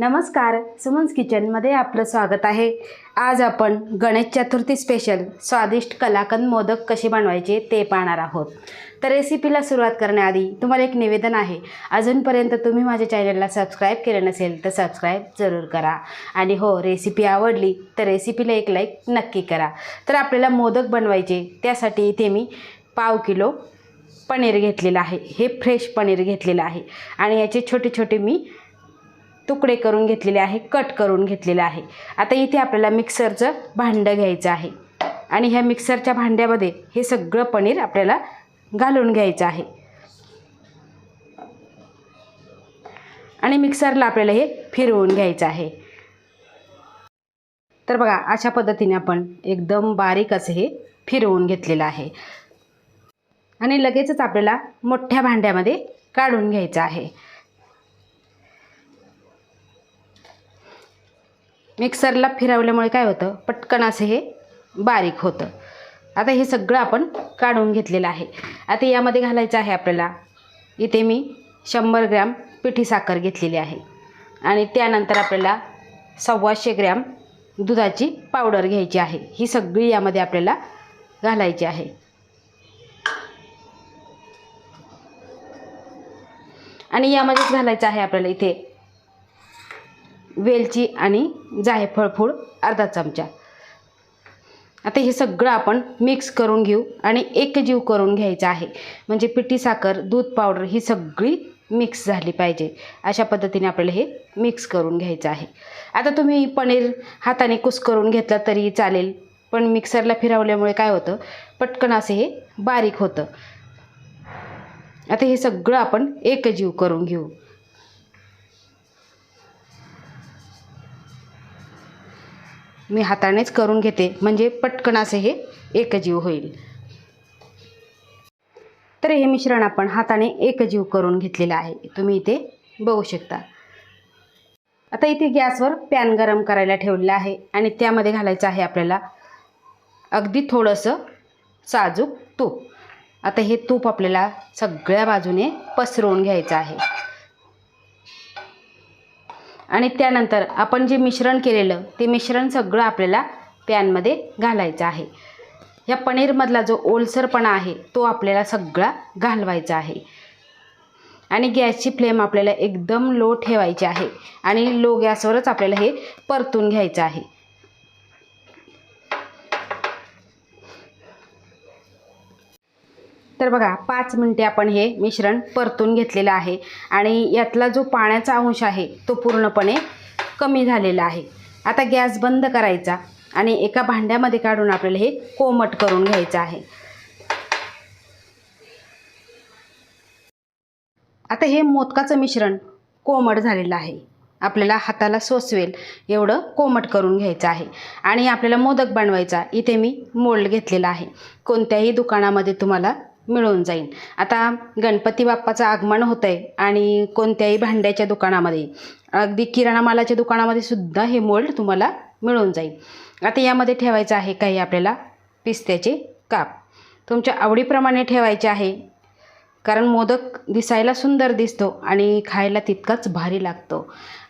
नमस्कार सुमन्स किचनमध्ये आपलं स्वागत आहे. आज आपण गणेश चतुर्थी स्पेशल स्वादिष्ट कलाकंद मोदक कसे बनवायचे ते पाहणार आहोत. तर रेसिपीला सुरुवात करण्याआधी तुम्हाला एक निवेदन आहे. अजूनपर्यंत तुम्ही माझ्या चॅनलला सबस्क्राईब केलं नसेल तर सबस्क्राईब जरूर करा. आणि हो रेसिपी आवडली तर रेसिपीला एक लाईक नक्की करा. तर आपल्याला मोदक बनवायचे त्यासाठी इथे मी पाव किलो पनीर घेतलेलं आहे. हे फ्रेश पनीर घेतलेलं आहे. आणि याचे छोटे छोटे मी तुकडे करून घेतलेले आहे कट करून घेतलेले आहे. आता इथे आपल्याला मिक्सरचं भांडं घ्यायचं आहे. आणि ह्या मिक्सरच्या भांड्यामध्ये हे सगळं पनीर आपल्याला घालून घ्यायचं आहे. आणि मिक्सरला आपल्याला हे फिरवून घ्यायचं आहे. तर बघा अशा पद्धतीने आपण एकदम बारीक असं हे फिरवून घेतलेलं आहे. आणि लगेचच आपल्याला मोठ्या भांड्यामध्ये काढून घ्यायचं आहे. मिक्सरला फिरवल्यामुळे काय होतं? पटकन असं हे बारीक होतं. आता हे सगळं आपण काढून घेतलेलं आहे. आता यामध्ये घालायचं आहे आपल्याला. इथे मी शंभर ग्रॅम पिठी साखर घेतलेली आहे. आणि त्यानंतर आपल्याला सव्वाशे ग्रॅम दुधाची पावडर घ्यायची आहे. ही सगळी यामध्ये आपल्याला घालायची आहे. आणि यामध्येच घालायचं आहे आपल्याला इथे वेलची आणि जायफळ फूड अर्धा चमचा. आता हे सगळं आपण मिक्स करून घेऊ आणि एकजीव करून घ्यायचं आहे. म्हणजे पिठी साखर दूध पावडर ही सगळी मिक्स झाली पाहिजे. अशा पद्धतीने आपल्याला हे मिक्स करून घ्यायचं आहे. आता तुम्ही पनीर हाताने कुस करून घेतलं तरी चालेल. पण मिक्सरला फिरवल्यामुळे काय होतं? पटकन असे हे बारीक होतं. आता हे सगळं आपण एकजीव करून घेऊ. मी हातानेच करून घेते. म्हणजे पटकन असे हे एकजीव होईल. तर हे मिश्रण आपण हाताने एकजीव करून घेतलेलं आहे. तुम्ही इथे बघू शकता. आता इथे गॅसवर पॅन गरम करायला ठेवलेलं आहे आणि त्यामध्ये घालायचं आहे आपल्याला अगदी थोडंसं साजूक तूप. आता हे तूप आपल्याला सगळ्या बाजूने पसरवून घ्यायचं आहे. आणि त्यानंतर आपण जे मिश्रण केलेलं ते मिश्रण सगळं आपल्याला पॅनमध्ये घालायचं आहे. या पनीरमधला जो ओलसरपणा आहे तो आपल्याला सगळा घालवायचा आहे. आणि गॅसची फ्लेम आपल्याला एकदम लो ठेवायची आहे आणि लो गॅसवरच आपल्याला हे परतून घ्यायचं आहे. तर बघा पाच मिनटे आपण हे मिश्रण परतून घेतलेलं आहे आणि यातला जो पाण्याचा अंश आहे तो पूर्णपणे कमी झालेला आहे. आता गॅस बंद करायचा आणि एका भांड्यामध्ये काढून आपल्याला हे कोमट करून घ्यायचं आहे. आता हे मोदकाचं मिश्रण कोमट झालेलं आहे. आपल्याला हाताला सोसवेल एवढं कोमट करून घ्यायचं आहे. आणि आपल्याला मोदक बनवायचा इथे मी मोल्ड घेतलेला आहे. कोणत्याही दुकानामध्ये तुम्हाला मिळून जाईल आता गणपती बाप्पाचं आगमन होतं आहे आणि कोणत्याही भांड्याच्या दुकानामध्ये अगदी किराणा मालाच्या दुकानामध्ये सुद्धा हे मोल्ड तुम्हाला मिळून जाईल आता यामध्ये ठेवायचं आहे काही आपल्याला पिस्त्याचे काप. तुमच्या आवडीप्रमाणे ठेवायचे आहे. कारण मोदक दिसायला सुंदर दिसतो आणि खायला तितकाच भारी लागतो.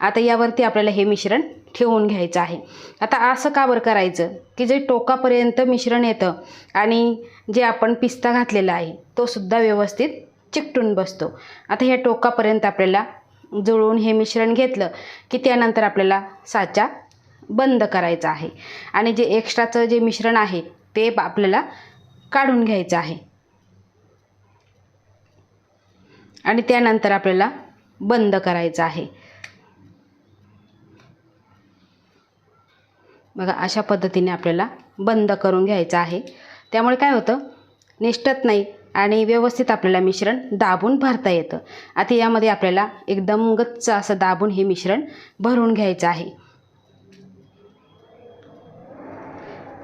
आता यावरती आपल्याला हे मिश्रण ठेवून घ्यायचं आहे. आता असं का बरं करायचं? की जे टोकापर्यंत मिश्रण येतं आणि जे आपण पिस्ता घातलेला आहे तो सुद्धा व्यवस्थित चिकटून बसतो. आता ह्या टोकापर्यंत आपल्याला जुळवून हे मिश्रण घेतलं की त्यानंतर आपल्याला साचा बंद करायचा आहे. आणि जे एक्स्ट्राचं जे मिश्रण आहे ते आपल्याला काढून घ्यायचं आहे. आणि त्यानंतर आपल्याला बंद करायचं आहे. बघा अशा पद्धतीने आपल्याला बंद करून घ्यायचं आहे. त्यामुळे काय होतं? निष्ठत नाही आणि व्यवस्थित आपल्याला मिश्रण दाबून भरता येतं. आता यामध्ये आपल्याला एकदम गच्च असं दाबून हे मिश्रण भरून घ्यायचं आहे.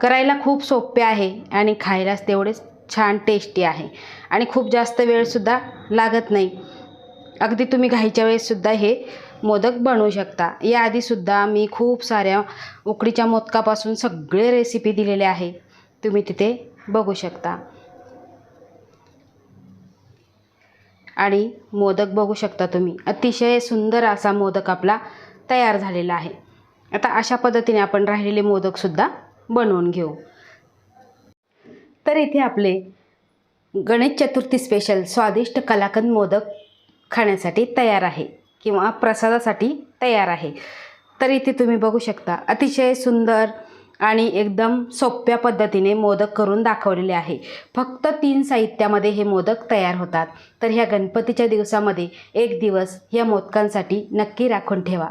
करायला खूप सोपे आहे आणि खायलाच तेवढेच छान टेस्टी आहे. आणि खूप जास्त वेळसुद्धा लागत नाही. अगदी तुम्ही घाईच्या वेळेससुद्धा हे मोदक बनवू शकता. याआधीसुद्धा मी खूप साऱ्या उकडीच्या मोदकापासून सगळे रेसिपी दिलेले आहे. तुम्ही तिथे बघू शकता. आणि मोदक बघू शकता तुम्ही. अतिशय सुंदर असा मोदक आपला तयार झालेला आहे. आता अशा पद्धतीने आपण राहिलेले मोदकसुद्धा बनवून घेऊ. तर इथे आपले गणेश चतुर्थी स्पेशल स्वादिष्ट कलाकंद मोदक खाण्यासाठी तयार आहे किंवा प्रसादासाठी तयार आहे. तर इथे तुम्ही बघू शकता अतिशय सुंदर आणि एकदम सोप्या पद्धतीने मोदक करून दाखवलेले आहे. फक्त तीन साहित्यामध्ये हे मोदक तयार होतात. तर ह्या गणपतीच्या दिवसामध्ये एक दिवस या मोदकांसाठी नक्की राखून ठेवा.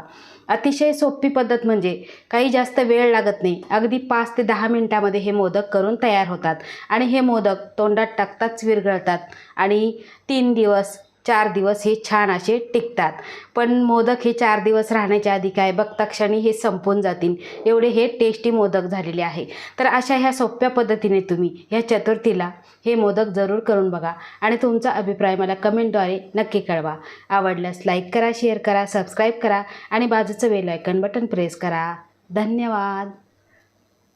अतिशय सोपी पद्धत म्हणजे काही जास्त वेळ लागत नाही. अगदी पाच ते दहा मिनटामध्ये हे मोदक करून तयार होतात. आणि हे मोदक तोंडात टाकताच विरघळतात. आणि तीन दिवस चार दिवस हे छान असे टिकतात. पण मोदक हे चार दिवस राहण्याच्या आधी काय? बघता क्षणी हे संपून जातील. एवढे हे टेस्टी मोदक झालेले आहे. तर अशा ह्या सोप्या पद्धतीने तुम्ही ह्या चतुर्थीला हे मोदक जरूर करून बघा आणि तुमचा अभिप्राय मला कमेंटद्वारे नक्की कळवा. आवडल्यास लाईक करा शेअर करा सबस्क्राईब करा आणि बाजूचं बेल आयकन बटन प्रेस करा. धन्यवाद!